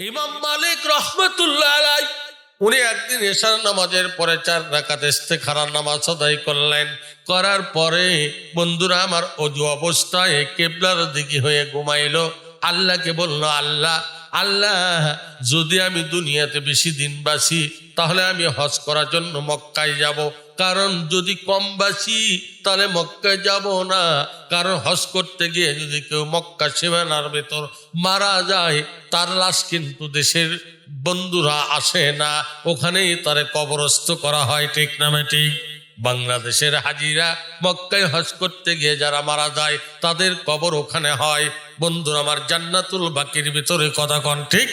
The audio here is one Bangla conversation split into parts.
ইমাম মালিক রহমতুল্লাহ উনি একদিন এশার নামাজের পরে চার রাকাত খারার নামাজ আদায় করলেন। করার পরে বন্ধুরা, আমার অজু অবস্থায় কেবলার দিকে হয়ে ঘুমাইলো। আল্লাহকে বলল, আল্লাহ আল্লাহ, যদি আমি দুনিয়াতে বেশি দিন বাসি তাহলে আমি হজ করার জন্য মক্কায় যাব। কারণ যদি কম বাসি তাহলে মক্কায় যাব না। কারণ হজ করতে গিয়ে যদি কেউ মক্কা সীমানার ভেতর মারা যায়, তার লাশ কিন্তু দেশের বন্ধুরা আসে না। ওখানেই তারে কবরস্থ করা হয়, ঠিক নামে ঠিক? বাংলাদেশের হাজিরা মক্কায় হজ করতে গিয়ে যারা মারা যায়, তাদের কবর ওখানে হয়। বন্ধুরা, আমার জান্নাতুল বাকির ভিতরে কথা কন, ঠিক?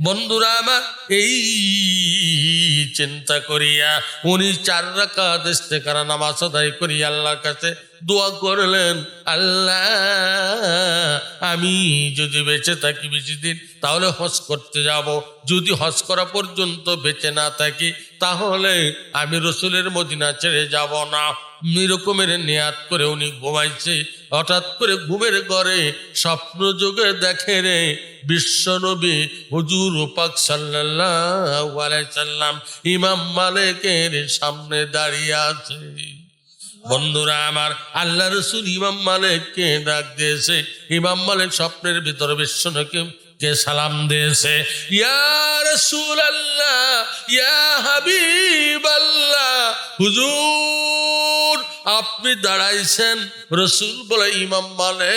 বন্ধুরা আমার এই চিন্তা করিয়া উনি চার রাখা দেশ থেকে নামাজ আদায় করি আল্লাহর কাছে দোয়া করলেন, আল্লাহ, আমি যদি বেঁচে থাকি বেশি দিন তাহলে হজ করতে যাব। যদি হজ করা পর্যন্ত বেঁচে না থাকি, তাহলে আমি রসুলের মদিনা ছেড়ে যাব না। এরকমের নেয়াত করে উনি ঘুমাইছে। হঠাৎ করে ঘুমের ঘরে স্বপ্ন যোগে দেখে রে, বিশ্বনবী হুজুর পাক সাল্লাম ইমাম মালিকের সামনে দাঁড়িয়ে আছে। বন্ধুরা, আমার আল্লাহ রসুল ইমাম মালিককে ডাক দিয়েছে। ইমাম মালিক স্বপ্নের ভিতরে বিশ্বনকে কে সালাম দিয়েছে, ইয়া রসুল আল্লাহ ইয়া হাবিব আল্লাহ হুজুর, আপনি দাঁড়াইছেন। রসুল বলে, ইমাম মালিক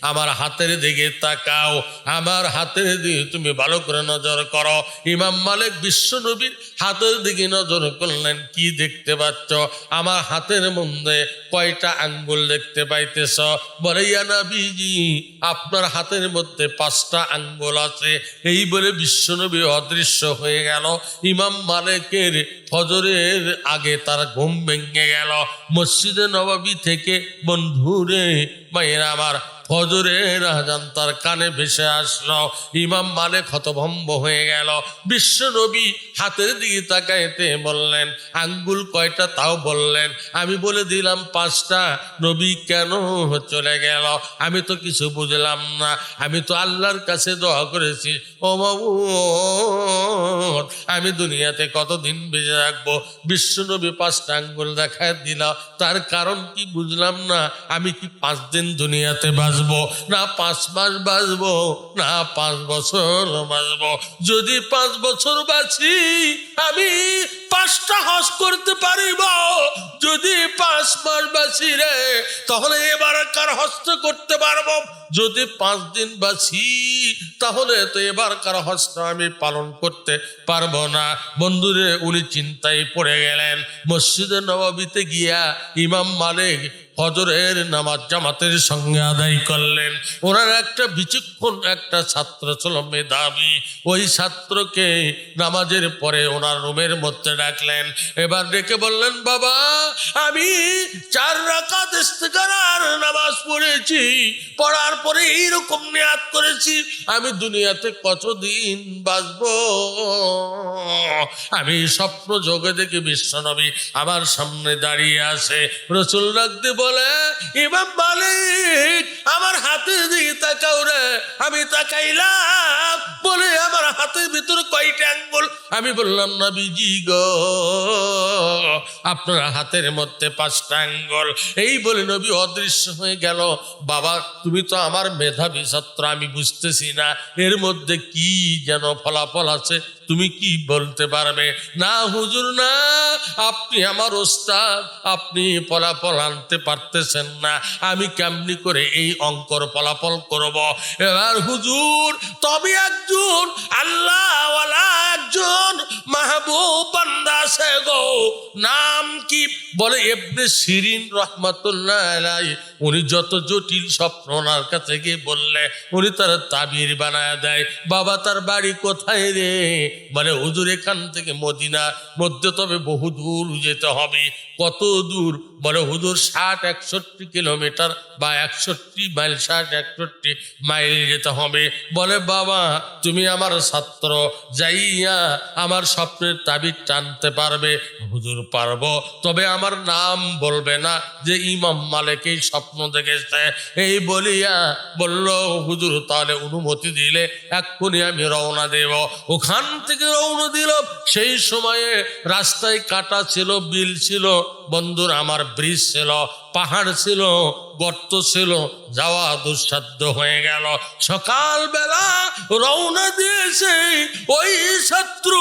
আমার হাতের দিকে তাকাও, আমার হাতের দিকে তুমি ভালো করে নজর করো। ইমাম মালিক বিশ্ব নবীর হাতের দিকে নজর করলেন, কি দেখতে পাচ্ছ? আমার হাতের মধ্যে কয়টা আঙ্গুল দেখতে পাইতেছ? বলে আপনার হাতের মধ্যে পাঁচটা আঙ্গুল আছে। এই বলে বিশ্বনবী অদৃশ্য হয়ে গেল। ইমাম মালিকের ফজরের আগে তার ঘুম ভেঙে গেল। মসজিদে নবাবী থেকে বন্ধুরে, মায়েরা আমার ফজরের আজান তার কানে ভেসে আসলো। ইমাম মানে ক্ষতভম্ব হয়ে গেল। বিশ্ব নবী হাতের দিকে তাকাইতে বললেন, আঙ্গুল কয়টা তাও বললেন? আমি বলে দিলাম, পাঁচটা। নবী কেন চলে গেল? আমি তো কিছু বুঝলাম না। আমি তো আল্লাহর কাছে দোয়া করেছি। ও বাবু আমি দুনিয়াতে কতদিন বেঁচে রাখব বিশ্ব নবী পাঁচটা আঙ্গুল দেখায় দিল। তার কারণ কি বুঝলাম না। আমি কি পাঁচ দিন দুনিয়াতে বাঁচবো, না পাঁচ মাস বাঁচবো, না পাঁচ বছর বাঁচবো। যদি পাঁচ বছর বাঁচি, আমি পাঁচটা হজ করতে পারিব। যদি পাঁচ মাস বাঁচি রে, তাহলে এবার কার হস্ত করতে পারব? যদি পাঁচ দিন বাঁচি, তাহলে তো এবার কার হস্ত আমি পালন করতে পারব না। বন্ধুরে, উনি চিন্তায় পড়ে গেলেন। মসজিদে নবাবিতে গিয়া ইমাম মালিক হজরের নামাজ জামাতের সঙ্গে আদায় করলেন। ওনার একটা বিচক্ষণ একটা ছাত্র ছিল মেধাবী। ওই ছাত্রকে নামাজের পরে ওনার রুমের মধ্যে ডাকলেন। এবার ডেকে বললেন, বাবা, আমি চার রাকাত ইস্তেকারার নামাজ পড়েছি। পড়ার পরে এইরকম নিয়াত করেছি। আমি দুনিয়াতে কতদিন বাঁচবো? আমি স্বপ্ন যোগে দেখি বিশ্বনবী আমার সামনে দাঁড়িয়ে আছে। রসুল রাখতে বলে ইমাম মালিক, আমার হাতে দিয়ে তাকাও রে। আমি তাকাইলাম বলে আমার হাতের ভিতরে কয়টা আঙ্গুল? আমি বললাম না বিজি গো, আপনার হাতের মধ্যে পাঁচটা আঙ্গুল। এই বলে নবী অদৃশ্য হয়ে গেল। বাবা, তুমি তো আমার মেধাবী ছাত্র, আমি বুঝতেছি না। এর মধ্যে কি যেন ফলাফল আছে? তুমি কি বলতে পারবে? না, হুজুর, না। আপনি আমার ওস্তাদ, আপনি ফলাফল আনতে পারতেছেন না। আমি কেমনি করে এই অঙ্কর ফলাফল করব? এবার হুজুর, তবে একজন আল্লাহ একজন মাহবুব গো। নাম কি? বলে এমনি শিরিন রহমাতুল্লাহ উনি যত জটিল স্বপ্ন ওনার কাছে গিয়ে বললে, উনি তার তাবির বানায় দেয়। বাবা, তার বাড়ি কোথায় রে? বলে হুজুর এখান থেকে মদিনা মধ্যে তবে বহু দূর যেতে হবে। কত দূর? বলে হুজুর ষাট একষট্টি কিলোমিটার বা একষট্টি মাইল ষাট একষট্টি মাইল যেতে হবে। বলে, বাবা, তুমি আমার ছাত্র, যাইয়া আমার স্বপ্নের তাবিজ টানতে পারবে। হুজুর, পারব। তবে আমার নাম বলবে না যে ইমাম মালিক এই স্বপ্ন দেখেছে। এই বলিয়া বলল, হুজুর, তাহলে অনুমতি দিলে এক্ষুনি আমি রওনা দেব। ওখান থেকে রওনা দিল। সেই সময়ে রাস্তায় কাটা ছিল, বিল ছিল। বন্ধুর, আমার ব্রিজ ছিল পাহাড় ছিল, গর্ত ছিল, যাওয়া দুঃসাধ্য হয়ে গেল। সকালবেলা রওনা দিয়েছে ওই শত্রু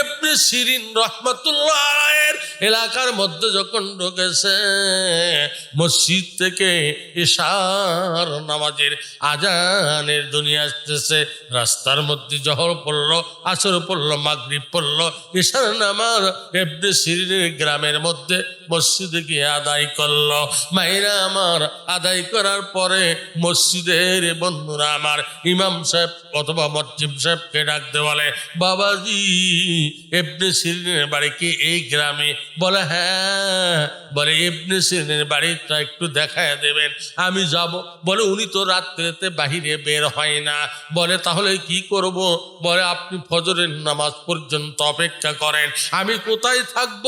এমনি শিরিন রহমতুল্লাহ আলাইয়ের এলাকার মধ্যে যখন ঢুকেছে, মসজিদ থেকে ইশার নামাজের আজানের দুনিয়া আসতেছে। রাস্তার মধ্যে জহর পড়ল, আসর পড়ল, মাগরিব পড়ল। ইশার নামাজ এমনি শিরিনের গ্রামের মধ্যে মসজিদে গিয়ে আদায় করল। মাইরা আমার আদায় করার পরে মসজিদের বন্ধুরা আমার ইমাম সাহেব অথবা মসজিদ সাহেবকে ডাকতে বলে, বাবাজি এবনে সিরিনের বাড়ি কি এই গ্রামে? বলে হ্যাঁ। বলে এবনে সিরিনের বাড়িটা একটু দেখায় দেবেন, আমি যাব। বলে, উনি তো রাত্রেতে বাহিরে বের হয় না। বলে, তাহলে কি করব? বলে, আপনি ফজরের নামাজ পর্যন্ত অপেক্ষা করেন, আমি কোথায় থাকব?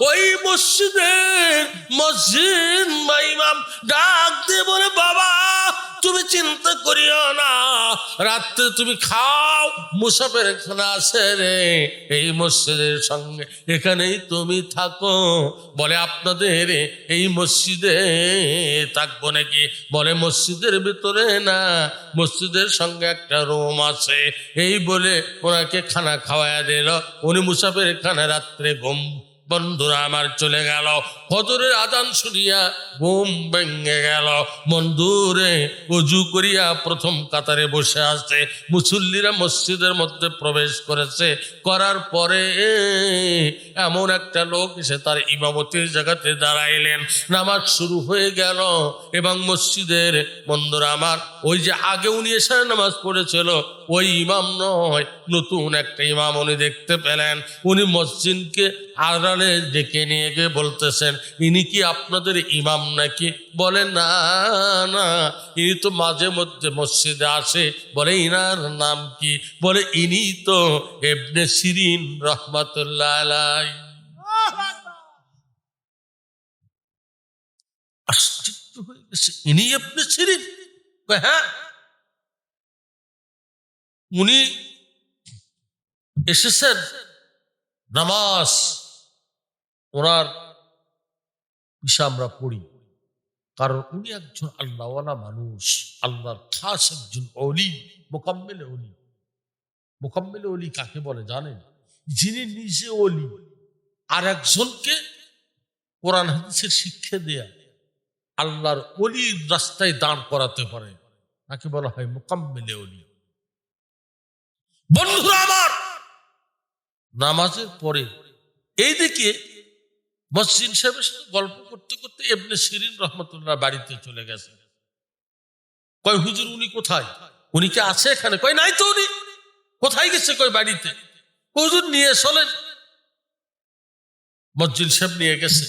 ওই মসজিদের মসজিদ বা ইমাম, ডাক দিয়ে বলে, বাবা, তুমি চিন্তা করিও না। রাত্রে তুমি খাও, মুসাফের খানা আছে রে। এই মসজিদের সঙ্গে এখানেই তুমি থাকো। বলে, আপনাদের এই মসজিদে থাকব নাকি? বলে, মসজিদের ভিতরে না, মসজিদের সঙ্গে একটা রুম আছে। এই বলে ওনাকে খানা খাওয়ায়া দিল। উনি মুসাফের খানা রাত্রে ঘুম বন্ধুরা আমার চলে গেল। ফজরের আজান শুনিয়া ঘুম ভেঙে গেল। বন্ধুরে, উজু করিয়া প্রথম কাতারে বসে আছে। মুসল্লিরা মসজিদের মধ্যে প্রবেশ করেছে। করার পরে এমন একটা লোক এসে তার ইমামতির জায়গাতে দাঁড়াইলেন। নামাজ শুরু হয়ে গেল এবং মসজিদের বন্ধুরা আমার, ওই যে আগে উনি এসে নামাজ পড়েছিল ওই ইমাম নয়, নতুন একটা ইমাম উনি দেখতে পেলেন। উনি মসজিদকে আড়ালে ডেকে নিয়ে গিয়ে বলতেছেন, ইনি কি আপনাদের ইমাম নাকি? বলে, না না, ইনি তো মাঝে মধ্যে মসজিদে আসে। বলে, ইনার নাম কি? বলে, ইনি তো এবনে সিরিন রহমাতুল্লাহ আলাই আশ্চর্য হয়ে গেছে, ইনি এবনে সিরিন? হ্যাঁ উনি এসেছেন নামাজ ওনার পিসা আমরা পড়ি। কারণ উনি একজন আল্লাহওয়ালা মানুষ, আল্লাহর খাস একজন অলি, মোকাম্মেলে অলি। মোকাম্মেলে অলি কাকে বলে জানেন? যিনি নিজে অলি, আর একজনকে কোরআন হাদিসের শিক্ষা দেয়া, আল্লাহর অলির রাস্তায় দাঁড় করাতে পারে। তাকে বলা হয় মোকাম্মেলে অলি। বন্ধুরা আমার, নামাজের পরে এই দিকে মসজিদ সাহেবের সাথে গল্প করতে করতে এমনি শিরিন রহমতুল্লাহ বাড়িতে চলে গেছে কয়, হুজুর, উনি কোথায়? উনি কি আছে এখানে? কয়, নাই তো উনি। কোথায় গেছে? কয়, বাড়িতে। হুজুর, নিয়ে চলেন। মসজিদ সাহেব নিয়ে গেছে।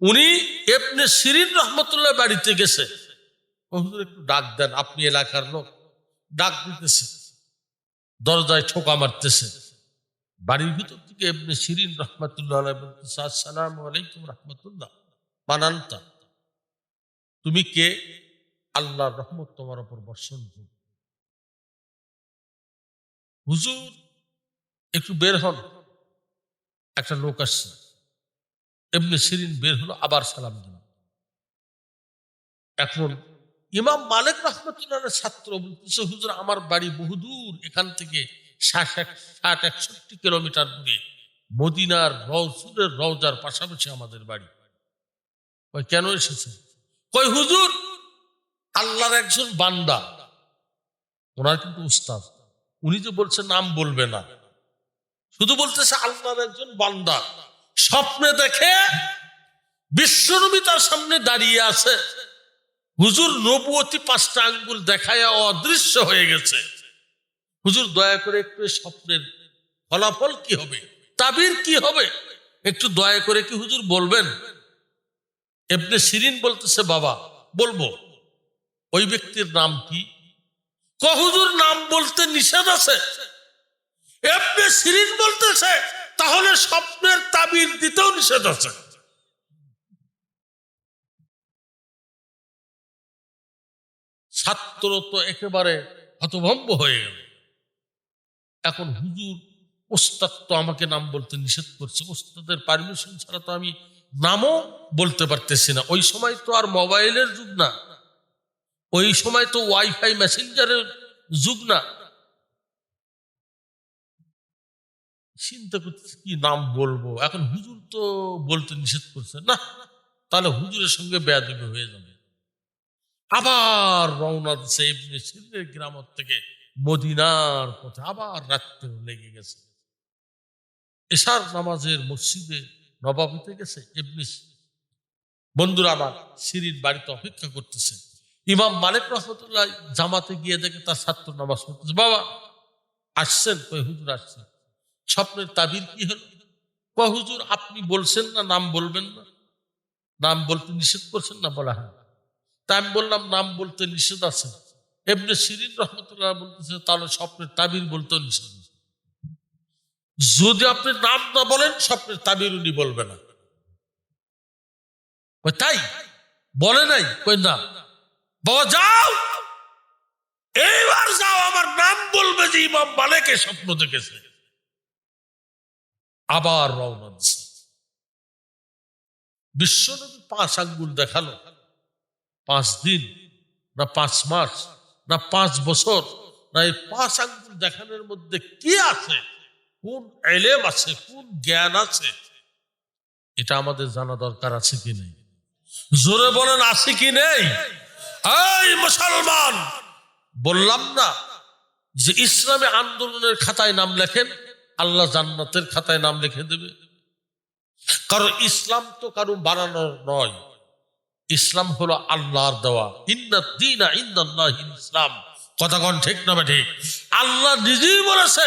উনি এমনি শিরিন রহমতুল্লাহ বাড়িতে গেছে। হুজুর, একটু ডাক দেন, আপনি এলাকার লোক। ডাক দিতেছে। দরজায় ঠোকা মারতেছে। বাড়ির ভিতর থেকে এমনি শিরিন রহমতুল্লাহ বলতেছে, আসসালাম আলাইকুম রহমতুল্লাহ। মানান্তা তুমি কে? আল্লাহর রহমত তোমার ওপর বর্ষণ হুজুর, একটু বের হন। একটা লোক আসছে। এমনি শিরিন বের হলো, আবার সালাম দিল। এখন ইমাম মালিক রহমতুল্লাহ ছাত্র বলতেছে হুজুর আমার বাড়ি বহুদূর, এখান থেকে ষাট ষাট একষট্টি কিলোমিটার দূরে, মদিনার রসুলের রওজার পাশাপাশি আমাদের বাড়ি। কই কেন এসেছে কই হুজুর, আল্লাহর একজন বান্দা, ওনার কিন্তু উস্তাদ, উনি যে বলছে নাম বলবে না। শুধু বলতেছে আল্লাহর একজন বান্দা, স্বপ্নে দেখে বিশ্বনবী তার সামনে দাঁড়িয়ে আছে। হুজুর নবুয়তি পাঁচটা আঙ্গুল দেখায় অদৃশ্য হয়ে গেছে। হুজুর দয়া করে একটু স্বপ্নের ফলাফল কি হবে? তাবির কি হবে? একটু দয়া করে কি হুজুর বলবেন? এমনি সিরিন বলতেছে, বাবা, বলব। ওই ব্যক্তির নাম কি? কহুজুর নাম বলতে নিষেধ আছে। এবনে সিরিন বলতেছে, তাহলে স্বপ্নের তাবির দিতেও নিষেধ আছে। ছাত্র তো একেবারে হতভম্ব হয়ে গেল। এখন হুজুর, ওস্তাদ তো আমাকে নাম বলতে নিষেধ করছে, ওস্তাদের পারমিশন ছাড়া তো আমি নামও বলতে পারতেছি না। ওই সময় তো আর মোবাইলের যুগ না। ওই সময় তো ওয়াইফাই মেসেঞ্জারের যুগ না। চিন্তা করতেছি কি নাম বলব? এখন হুজুর তো বলতে নিষেধ করছে। না, তাহলে হুজুরের সঙ্গে বেয়াদবি হয়ে যাবে। আবার রওনা দিচ্ছে ইবনে সিরিনের গ্রাম থেকে মদিনার পথে, আবার রাত্রে লেগে গেছে। এশার নামাজের মসজিদে নবাবিতে গেছে ইবনে বন্ধুরা আমার সিরির বাড়িতে অপেক্ষা করতেছে। ইমাম মালিক রহমতুল্লাহ জামাতে গিয়ে দেখে তার ছাত্র নামাজ পড়তেছে। বাবা, আসছেন? কই হুজুর আসছেন স্বপ্নের তাবির কি হলো? কয়, হুজুর আপনি বলছেন না, নাম বলবেন না? নাম বলতে নিষেধ করছেন না? বলা, হয়। তা আমি বললাম, নাম বলতে নিষেধ আছে। এমনি সিরিন রহমতুল্লাহ বলতেছে, তাহলে স্বপ্নের তাবির বলতে নিষেধ। যদি আপনি নাম না বলেন, স্বপ্নের তাবির উনি বলবে না। তাই? বলে নাই? কই না। বাবা, যাও! এইবার যাও, আমার নাম বলবে যে ইমাম মালেকে স্বপ্ন দেখেছে। আবার রওনা দিছে। বিশ্বনবী পাঁচ আঙ্গুল দেখাল। পাঁচ দিন, না পাঁচ মাস, না পাঁচ বছর, না এই পাঁচ আঙ্গুল দেখানোর মধ্যে কি আছে? কোন এলেম আছে? কোন জ্ঞান আছে? এটা আমাদের জানা দরকার আছে কি নেই? জোরে বলেন, আছে কি নেই? এই মুসলমান, বললাম না যে ইসলামে আন্দোলনের খাতায় নাম লেখেন, আল্লাহ জান্নাতের খাতায় নাম লিখে দেবে। কারণ ইসলাম তো কারও বানানোর নয়। ইসলাম হলো আল্লাহর দেওয়া। ইন্দিনা ইন্দাল্লাহ ইসলাম। কথাগণ ঠিক না ঠিক আল্লাহ নিজেই বলেছে,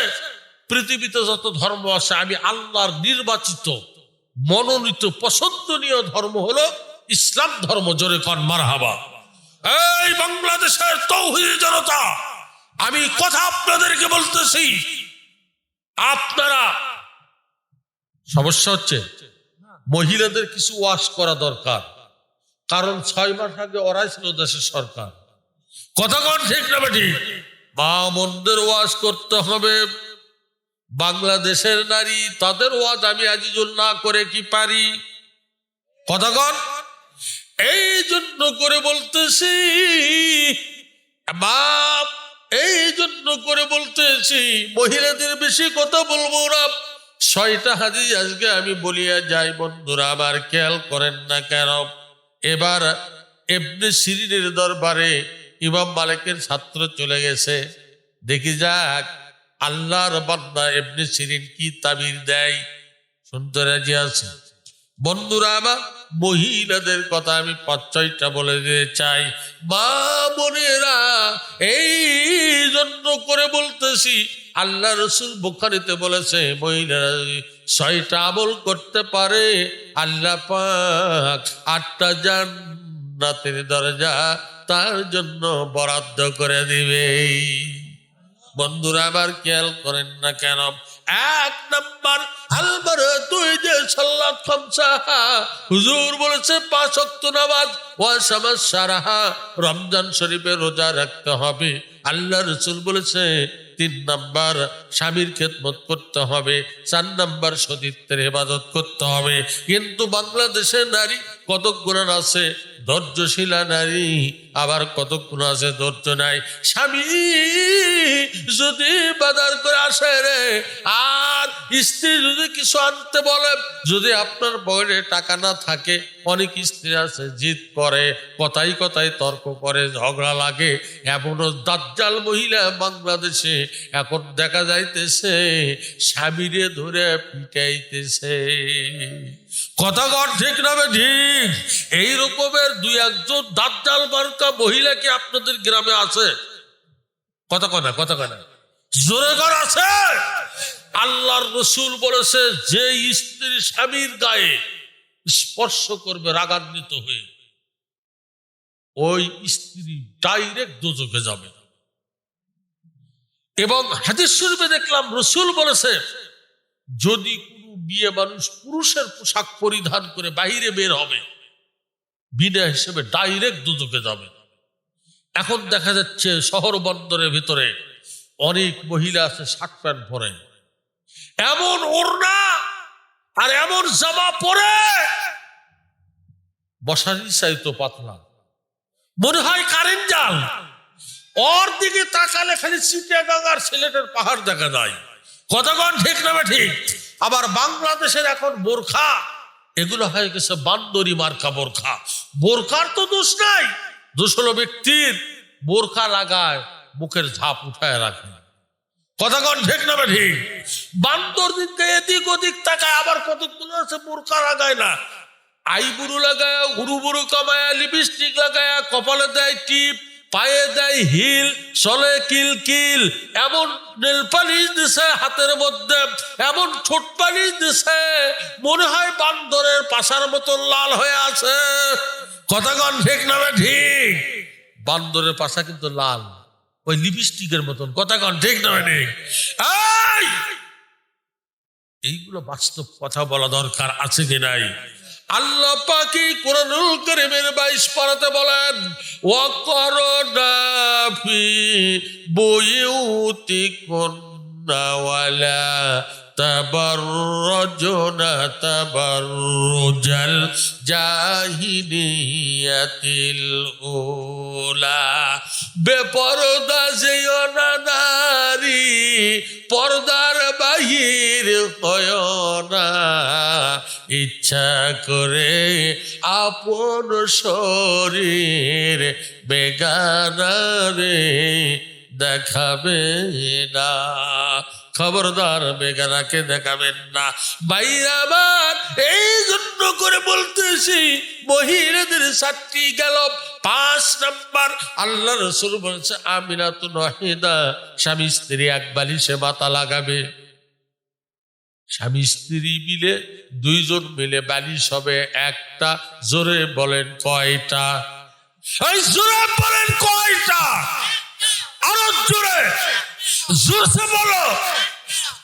পৃথিবীতে যত ধর্ম আছে, আমি আল্লাহর নির্বাচিত, মনোনীত, পছন্দনীয় ধর্ম হলো ইসলাম ধর্ম, জোরে কন মারহাবা। এই বাংলাদেশের তৌহিদ জনতা, আমি কথা আপনাদেরকে বলতেছি। আপনারা, সমস্যা হচ্ছে, মহিলাদের কিছু ওয়াশ করা দরকার। কারণ ছয় মাস আগে ওরাই ছিল দেশের সরকার। কথা কন ঠিক না বেটি? মা মন্দের ওয়াশ করতে হবে। বাংলাদেশের নারী, তাদের ওয়াজ আমি আজিজুল না করে কি পারি? কথা কন। এই জন্য করে বলতেছি, বাপ এই জন্য করে বলতেছি, মহিলাদের বেশি কথা বলব না। ছয়টা হাজি আজকে আমি বলিয়া যাই, বন্ধুরা আবার খেয়াল করেন না কেন? এবার এমনি সিরিনের দরবারে ইমাম মালিকের ছাত্র চলে গেছে। দেখি যাক, আল্লাহর বান্দা এমনি সিরিন কি তাবির দেয়। শুনতে রাজি আছে? বন্ধুরা, আমার মহিলাদের কথা আমি পাঁচ ছয়টা বলে দিতে চাই। মা বোনেরা, এই জন্য করে বলতেছি আল্লাহ রসুল বুখারিতে বলেছে, মহিলারা ছয়টা আমল করতে পারে, আল্লাহ পাক আটটা জান্নাতের দরজা তার জন্য বরাদ্দ করে দিবে। বন্ধুরা, আবার খেয়াল করেন না কেন? এক নম্বর আলবার তুই যে সাল্লাত খামসা, হুজুর বলেছে, পাঁচ ওয়াক্ত নামাজ ওয়াসামাজ সারাহা, রমজান শরীফে রোজা রাখতে হবে। আল্লাহ রসুল বলেছে তিন নাম্বার স্বামীর খেদমত করতে হবে, চার নাম্বার সতীত্বের হেফাজত করতে হবে। কিন্তু বাংলাদেশের নারী কত গুণান আছে? ধৈর্যশীলা নারী, আবার কতক্ষণ আছে ধৈর্য নাই? স্বামী, যদি বাজার করে আসে রে, আর স্ত্রী যদি কিছু আনতে বলে, যদি আপনার পকেটে টাকা না থাকে, অনেক স্ত্রী আছে, জিদ করে কথাই কথাই তর্ক করে, ঝগড়া লাগে। এমনও দাজ্জাল মহিলা বাংলাদেশে, এখন দেখা যাইতেছে, স্বামীরে ধরে পিটাইতেছে। কথা কর, ঠিক না ঠিক। এই রকমের দুই একজন দাজ্জাল মার্কা মহিলা কি আপনাদের গ্রামে আছে? কথা কথা কথা কথা জোরে কর, আছে। আল্লাহর রসুল বলেছে, যে স্ত্রী স্বামীর গায়ে স্পর্শ করবে, রাগান্বিত হয়ে, ওই স্ত্রী ডাইরেক্ট দোজকে যাবে। এবং হাদিস শরীফে দেখলাম, রসুল বলেছে, যদি কোনো বিয়ে মানুষ পুরুষের পোশাক পরিধান করে বাইরে বের হবে। বিনা হিসেবে ডাইরেক্ট দুদকে যাবে। এখন দেখা যাচ্ছে শহর বন্দরের ভিতরে অনেক মহিলা আছে শার্ট প্যান্ট পরে। এমন ওড়না আর এমন জামা পরে। বসারই চাইতো পাতলা। মনে হয় কারেন্ট জাল। ওর দিকে তাকালে খালি চিটিয়াগাং আর সিলেটের পাহাড় দেখা যায়। কতক্ষণ ঠিক না ঠিক? আবার বাংলাদেশের এখন বোরখা। এগুলো হয়ে গেছে বান্দরি মার্কা বোরখা। বোরখার তো দোষ নাই। দোষ হলো ব্যক্তির। বোরখা লাগায় মুখের ঝাপ উঠায় রাখে। কতক্ষণ ঠিক না ঠিক বান্দর দিনকে এদিক ওদিক তাকায়, আবার কতগুলো আছে বোরখা লাগায় না। আইবুড়ু লাগায় উড়ু বুড়ু কামায়, লিপস্টিক লাগায়, কপালে দেয় টিপ পায়ে দেয় হিল চলে কিল কিল, এমন নেল পালিশ দিছে হাতের মধ্যে, এমন ছোট দিছে, মনে হয় বান্দরের পাশার মতন লাল হয়ে আছে। কথাগণ ঠিক না ঠিক? বান্দরের পাশা কিন্তু লাল, ওই লিপস্টিকের মতন, কথাগণ ঠিক না ঠিক? এইগুলো বাস্তব কথা বলা দরকার আছে কি নাই? আল্লাহ পাকি কোরআনুল কারীমের 22 পারাতে বলেন ওয়া করনা ফি বুয়ুতিকুন্না ওয়ালা তাবাররুজনা তাবাররুজাল জাহিলিয়াতিল উলা। বেপরদা যেও না নারী, পর্দার বাহির হয় না। ইচ্ছা করে আপন শরীর বেগানারে দেখাবে না। খবরদার বেগানাকে দেখাবেন না। ভাইরা আমার এই জন্য করে বলতেছি, মহিলাদের সাতটি গেল পাঁচ নাম্বার। আল্লাহ রসুল বলছে আমিনা তো নহিদা স্বামী স্ত্রী এক বালিশে মাথা লাগাবে। স্বামী স্ত্রী মিলে দুইজন মিলে বালিশ হবে, একটা জোরে বলেন, কয়টা? জোরে বলেন, কয়টা? আরও জোরে জোরসে বলো,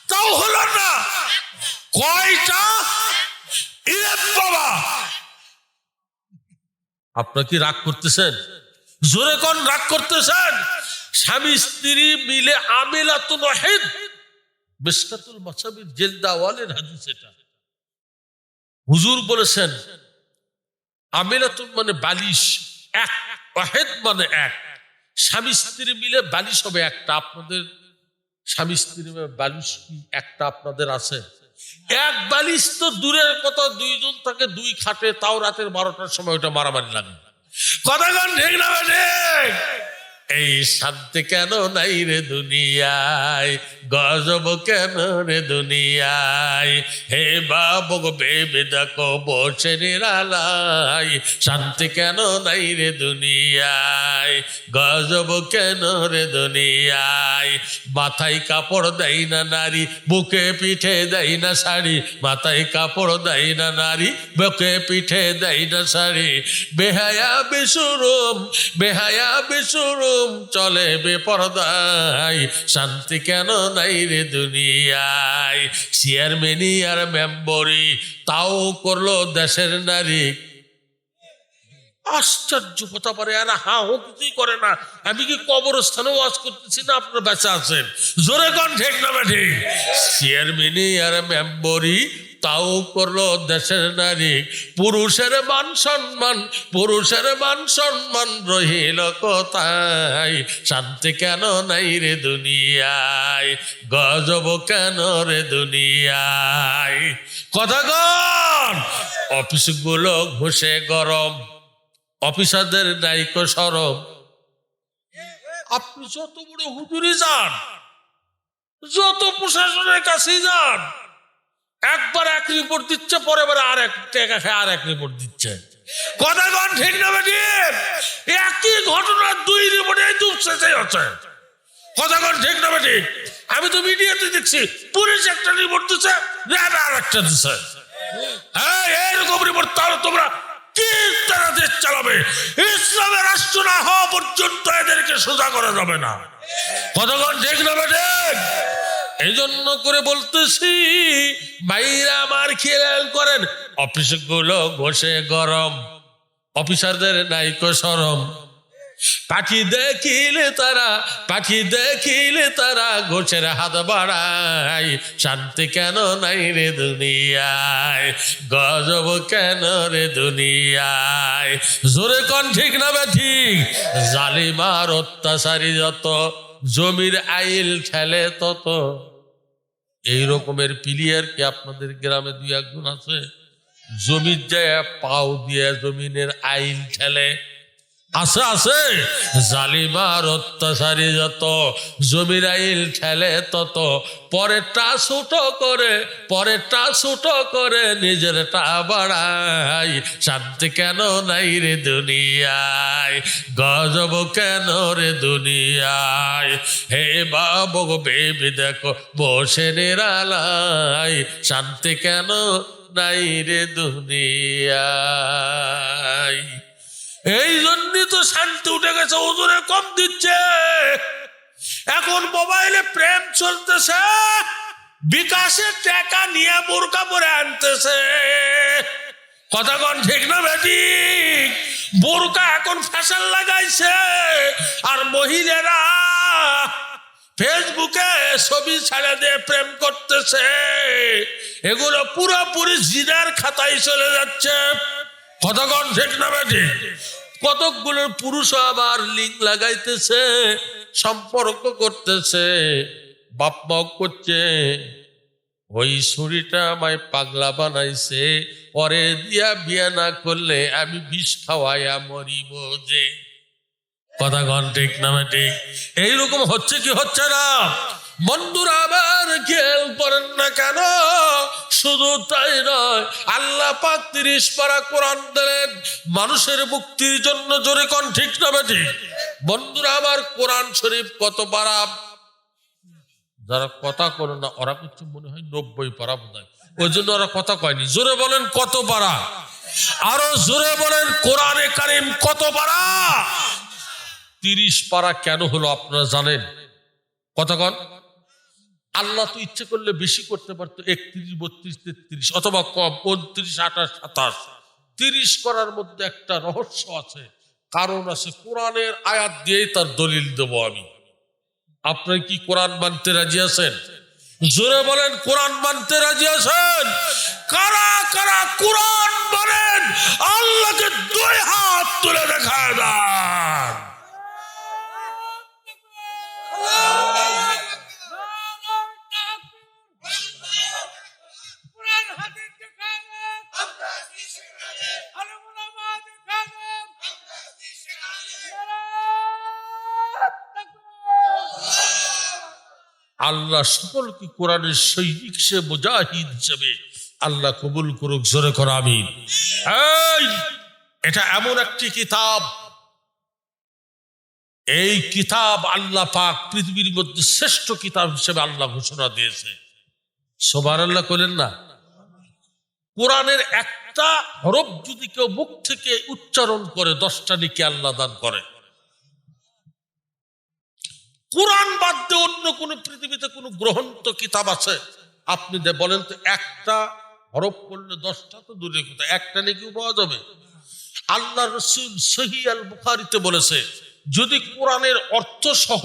তাও হলো না, কয়টা? বাবা! আপনার কি রাগ করতেছেন? জোরে কোন রাগ করতেছেন? স্বামী স্ত্রী মিলে আমিলা তো নহেদ মিসকাতুল মাসাবির জেলদাওয়ালের হাদিস এটা। হুজুর বলেছেন আমিলাতুল মানে বালিশ, এক, ওয়াহেদ মানে এক। স্বামী স্ত্রী মিলে বালিশ হবে একটা, আপনাদের স্বামী স্ত্রী বালিশ কি একটা আপনাদের আছে? এক বালিশ তো দূরের কথা, দুইজন থাকে, দুই খাটে, তাও রাতের বারোটার সময় ওটা মারামারি লাগে। কথা ঠিক না ঠিক। এই শান্তি কেন নাই রে দুনিয়ায়? গজব কেন রে দুনিয়ায়? হে বাবু বেবে দেখো বসে নিরালাই শান্তি কেন নাই রে দুনিয়ায়? গজব কেন রে দুনিয়ায়? মাথায় কাপড় দেয় না নারী, বুকে পিঠে দেয় না শাড়ি। মাথায় কাপড় দেয় না নারী, বুকে পিঠে দেয় না শাড়ি। বেহায়া বেসুরম বেহায়া বেসুরম, চলে বেপরদায়। শান্তি কেন নাই রে দুনিয়ায়? চেয়ারম্যানই আর মেম্বরি তাও করল দেশের নারী। আশ্চর্য হতে পারে, আর হা, হো, কিছুই করে না। আমি কি কবরস্থানে ওয়াজ করতেছি না, আপনার বেঁচে আছেন? জোরে কন, ঠিক না ঠিক? চেয়ারম্যানই আর মেম্বরি তাও করল দেশের নারী। পুরুষের মান সম্মান, পুরুষের মান সম্মান রহিল কোথায়? শান্তি কেন নাই রে দুনিয়ায়? গজব কেন রে দুনিয়ায়? কথা কন! অফিসগুলো ঘুষে গরম। অফিসারদের দায়িত্ব সরব। আপনি যত বড় হুজুরি যান, যত প্রশাসনের কাছে যান, একবার এক রিপোর্ট দিচ্ছে, পরে বার আর এক টাকা আর এক রিপোর্ট দিচ্ছে। কথা কন ঠিক না একই ঘটনা দুই রিপোর্টে দুঃশেষে হচ্ছে। কথা কন ঠিক না আমি তো মিডিয়াতে দেখছি, পুলিশ একটা রিপোর্ট দিচ্ছে র্যাব আর একটা দিচ্ছে হ্যাঁ এরকম পরিবর্তে হলে তোমরা তারা দেশ চালাবে। ইসলামের পর্যন্ত এদেরকে সোজা করা যাবে না। কতক্ষণ ঠিক না ঠিক এই জন্য করে বলতেছি বাইরে আমার খেয়াল করেন, অফিসগুলো বসে গরম। অফিসারদের নাইকো সরম। পাখি দেখিলে তারা, পাখি দেখিলে তারা গোছের হাত বাড়ায়। শান্তি কেন নাই রে দুনিয়ায়? গজব কেন রে দুনিয়ায়? জোরে কন ঠিক না ঠিক? জালিমার অত্যাচারী যত, জমির আইল ঠেলে তত। এই রকমের প্লেয়ার কি আপনাদের গ্রামে দুই একজন আছে? জমির যায় পাও দিয়ে জমিনের আইল ঠেলে আছে আছে। জালিমার অত্যাচারী যত, জমির আইল ঠেলে তত। পরেরটা ছোট করে, পরেরটা ছোট করে নিজেরটা বাড়াই। শান্তি কেন নাই রে দুনিয়ায়? গজব কেন রে দুনিয়ায়? হে বাবু বেবি দেখো, বসে নিরালাই শান্তি কেন নাই রে দুনিয়ায়? এই জন্যই তো শান্তি উঠে গেছে, ওজনে কম দিচ্ছে। এখন মোবাইলে প্রেম চলতেছে বিকাশের টাকা নিয়ে বোরকা পরে আনতেছে। কথা কন ঠিক না বেটি? বোরকা এখন ফ্যাশন লাগাইছে, আর মহিলারা ফেসবুকে ছবি ছাড়া দিয়ে প্রেম করতেছে। এগুলো পুরোপুরি জিনার খাতায় চলে যাচ্ছে। কতক্ষণ ঠিক না বেটি কতকগুলো পুরুষ আবার লিঙ্ক লাগাইতেছে, সম্পর্ক করতেছে বাপ মাও করছে। ওই ছুরিটা আমায় পাগলা বানাইছে, পরে দিয়া বিয়া না করলে আমি বিষ খাওয়াইয়া মরিব যে। কথা কন ঠিক না ঠিক? এইরকম হচ্ছে কি হচ্ছে না? বন্ধুরা, আবার খেয়াল করেন না কেন? শুধু তাই নয়, আল্লাহ পাক তিরিশ পারা কোরআন দিলেন, মানুষের মুক্তির জন্য জোরে কন ঠিক না ঠিক? বন্ধুরা, আবার কোরআন শরীফ কত পারা? যারা কথা করে না, ওরা কিছু মনে হয় নব্বই পারা বোধ হয় ওই জন্য ওরা কথা কয়নি। জোরে বলেন কত পারা? আরও জোরে বলেন, কোরআনে কারিম কত পারা? তিরিশ পারা কেন হলো আপনারা জানেন? কতক্ষণ আল্লাহ তো ইচ্ছে করলে বেশি করতে পারতো, একত্রিশ, বত্রিশ, তেত্রিশ অথবা কম উনত্রিশ আঠাশ, সাতাশ। তিরিশ করার মধ্যে একটা রহস্য আছে, কারণ আছে কোরআনের আয়াত দিয়েই তার দলিল দেব আমি। আপনার কি কোরআন মানতে রাজি আছেন? জোরে বলেন, কোরআন মানতে রাজি আছেন? কারা কারা কোরআন মানেন আল্লাহকে দুই হাত তুলে দেখায় দেন কোরআন হাদিস দেখাবেন আলমুল আমাদ দেখাবেন আল্লাহ সকলকে কোরআনের সৈনিক সে মুজাহিদ হিসেবে আল্লাহ কবুল করুক, জোরে কর আমি এটা এমন একটি কিতাব এই কিতাব আল্লাহ পাক পৃথিবীর মধ্যে শ্রেষ্ঠ কিতাব হিসেবে আল্লাহ ঘোষণা দিয়েছে। সোবার আল্লাহ করলেন না? কোরআনের একটা হরফ যদি কেউ মুখ থেকে উচ্চারণ করে, দশটা নিকে আল্লাহ দান করে। কোরআন বাদ দিয়ে অন্য কোন পৃথিবীতে কোনো গ্রহন্ত কিতাব আছে? আপনি বলেন তো একটা হরফ করলে দশটা তো দূরে কথা, একটা নাকি পাওয়া যাবে। আল্লাহ রসুল সহি আল বুখারিতে বলেছে যদি কোরআনের অর্থ সহ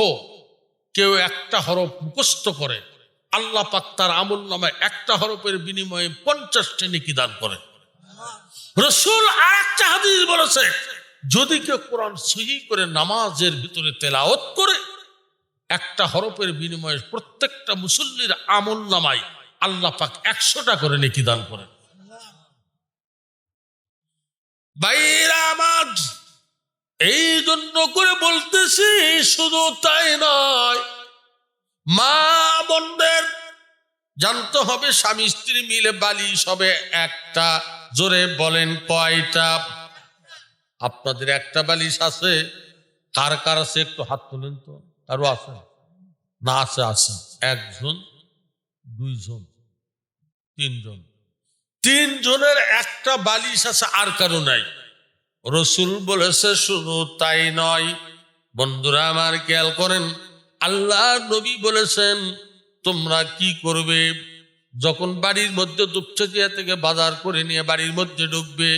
কেউ একটা হরফ মুখস্থ করে, আল্লাহ পাক তার আমল নামায় একটা হরফের বিনিময়ে পঞ্চাশটা নেকি দান করে। রসুল আর একটা হাদিস বলেছে, যদি কেউ কোরআন সহি করে নামাজের ভিতরে তেলাওত করে, একটা হরফের বিনিময়ে প্রত্যেকটা মুসল্লির আমল নামায় আল্লাহ পাক একশোটা করে নেকি দান করেন। বাইরা এই জন্য করে বলতেছি, শুধু তাই নয়, মা বোনদের জানতে হবে স্বামী স্ত্রী মিলে বালিশ হবে একটা। জোরে বলেন কয়টা? আপনাদের একটা বালিশ আছে, কার কার আছে একটু হাত তোলেন তো, কারও আছে? না আছে আছে। একজন, দুইজন, তিনজন। তিনজনের একটা বালিশ আছে, আর কারও নাই। রসুল বলেছে, শুধু তাই নয়, বন্ধুরা আমার খেয়াল করেন আল্লাহ নবী বলেছেন, তোমরা কি করবে? যখন বাড়ির মধ্যে দুপচাচিয়া থেকে বাজার করে নিয়ে বাড়ির মধ্যে ঢুকবে,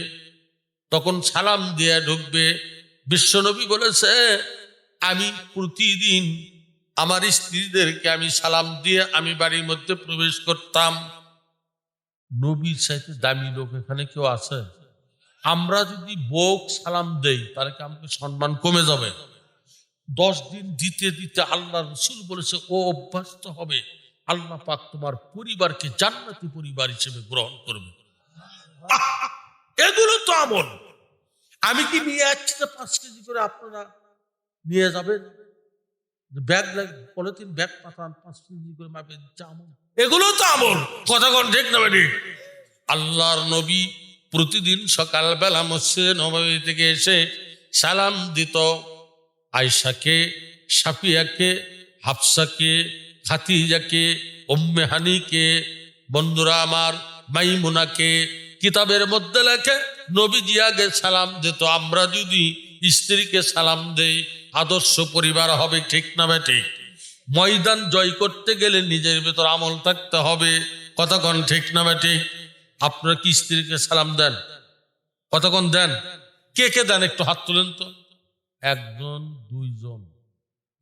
তখন সালাম দিয়ে ঢুকবে। বিশ্বনবী বলেছে, আমি প্রতিদিন আমার স্ত্রীদেরকে আমি সালাম দিয়ে আমি বাড়ির মধ্যে প্রবেশ করতাম। নবীর সাথে দামি লোক এখানে কেউ আছে? আমরা যদি বোক সালাম দেই, তাহলে আমাকে সম্মান কমে যাবে? দশ দিন দিতে দিতে আল্লাহ রসুল বলেছে, ও অভ্যস্ত হবে, আল্লাহ পাক তোমার পরিবারকে জান্নাতি পরিবার হিসেবে গ্রহণ করবে। এগুলো তো আমল। আমি কি নিয়ে যাচ্ছি যে পাঁচ কেজি করে আপনারা নিয়ে যাবেন? ব্যাগ পলিথিন ব্যাগ পাঠান, পাঁচ কেজি করে মাপে দিচ্ছে আমল এগুলো তো আমল। কথা কোন ঠিক না আল্লাহর নবী প্রতিদিন সকালবেলা মসজিদে নবী থেকে এসে সালাম দিত আয়সাকে সাফিয়াকে, হাফসাকে, খাতিজাকে, উম্মে হানিকে, বন্ধুরা আমার, মাইমুনাকে, কিতাবের মধ্যে লেখে, নবীজি আগে সালাম দিত। আমরা যদি স্ত্রীকে সালাম দেই, আদর্শ পরিবার হবে ঠিক না ঠিক? ময়দান জয় করতে গেলে নিজের ভেতর আমল থাকতে হবে। কতক্ষণ ঠিক না ঠিক? আপনারা কি স্ত্রীকে সালাম দেন? কতক্ষণ দেন? কে কে দেন? একটু হাত তুলেন তো। একজন, দুইজন,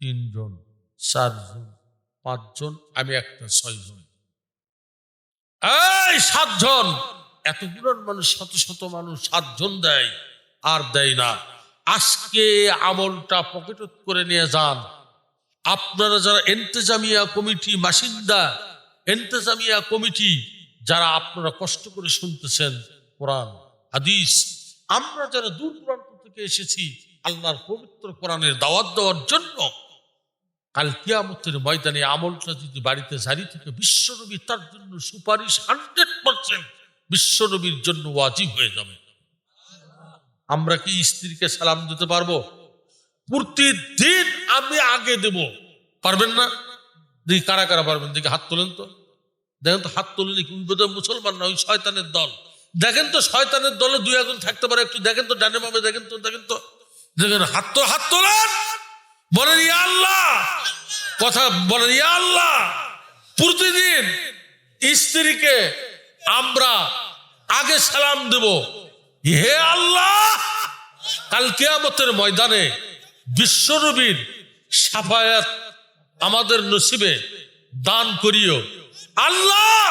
তিনজন, চারজন, পাঁচজন, আমি একটা ছয়জন। এই, সাতজন! এতগুলোর মানুষ, শত শত মানুষ সাতজন দেয়, আর দেয় না। আজকে আমলটা পকেট করে নিয়ে যান। আপনারা যারা এন্তেজামিয়া কমিটি বাসিন্দা এন্তেজামিয়া কমিটি যারা আপনারা কষ্ট করে শুনতেছেন কোরআন, হাদিস, আমরা যারা দূর দূরান্ত থেকে এসেছি, আল্লাহর পবিত্র কোরআনের দাওয়াত দেওয়ার জন্য, কাল কিয়ামতের ময়দানে আমলটা যদি বাড়িতে জারি থেকে বিশ্বনবী তার জন্য সুপারিশ হান্ড্রেড পার্সেন্ট বিশ্বনবীর জন্য ওয়াজিব হয়ে যাবে। আমরা কি স্ত্রীকে সালাম দিতে পারব? প্রতিদিন আমি আগে দেব। পারবেন না? দেখি কারা কারা পারবেন? দেখি হাত তোলেন তো। দেখেন তো হাত তোলেনি কি বোধহয় মুসলমান না ওই শয়তানের দল। দেখেন তো শয়তানের দলে দুই একজন থাকতে পারে, একটু দেখেন তো ডানে বামে দেখেন তো দেখেন তো। দেখেন, হাত তো হাত তোলেন। বলেন, ইয়া আল্লাহ। কথা বলেন, ইয়া আল্লাহ। প্রতিদিন স্ত্রীকে আমরা আগে সালাম দেব। হে আল্লাহ। কাল কেয়ামতের ময়দানে বিশ্বনবীর সাফায়াত আমাদের নসিবে দান করিও। আল্লাহ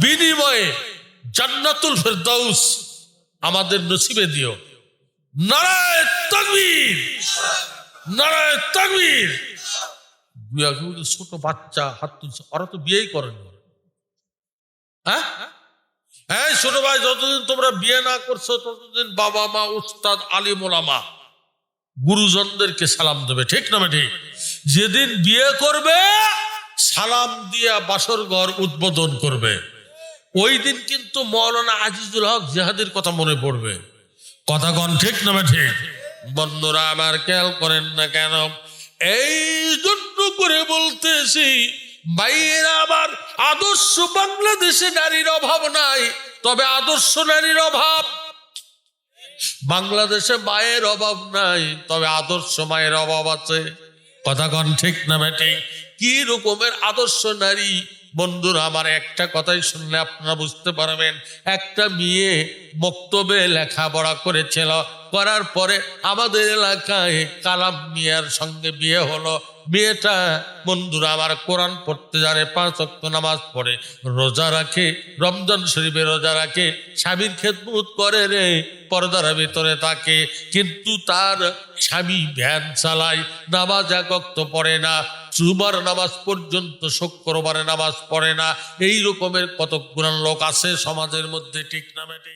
বিনিময়ে জান্নাতুল ফেরদাউস আমাদের নসিবে দিও। নারায় তাকবীর নারায় তাকবীর। ছোট বাচ্চা, হাত তুলছে। ওরা তো বিয়েই করেন। হ্যাঁ? হ্যাঁ ছোট ভাই, যতদিন তোমরা বিয়ে না করছ, ততদিন বাবা মা, উস্তাদ, আলিম ওলামা, গুরুজনদেরকে সালাম দেবে। ঠিক না ঠিক? যেদিন বিয়ে করবে সালাম দিয়া বাসর ঘর উদ্বোধন করবে। ওই দিন কিন্তু মৌলানা আজিজুল হক জেহাদের কথা মনে পড়বে। কথা কন ঠিক না ঠিক? বন্ধুরা, আমার খেয়াল করেন না কেন? এই জন্য করে বলতেছি বাইরে আবার আদর্শ বাংলাদেশে নারীর অভাব নাই। তবে আদর্শ নারীর অভাব। বাংলাদেশে মায়ের অভাব নাই, তবে আদর্শ মায়ের অভাব আছে। কথা কন ঠিক না বেটে কি রকমের আদর্শ নারী? বন্ধুরা, আমার একটা কথাই শুনলে আপনারা বুঝতে পারবেন। একটা মেয়ে বক্তব্যে লেখাপড়া করেছিল, করার পরে আমাদের এলাকায় কালাম মিয়ার সঙ্গে বিয়ে হলো। মেয়েটা, বন্ধুরা, আমার কোরআন পড়তে জানে, পাঁচ অক্ত নামাজ পড়ে। রোজা রাখে, রমজান শরীফে রোজা রাখে, স্বামীর খেদমত করে রে, পর্দার ভিতরে থাকে। কিন্তু তার স্বামী ভ্যান চালায় নামাজ একক্ত পড়ে না, জুমার নামাজ পর্যন্ত শুক্রবারে নামাজ পড়ে না। এই রকমের কতগুলো লোক আছে সমাজের মধ্যে, ঠিক নামে ঠিক?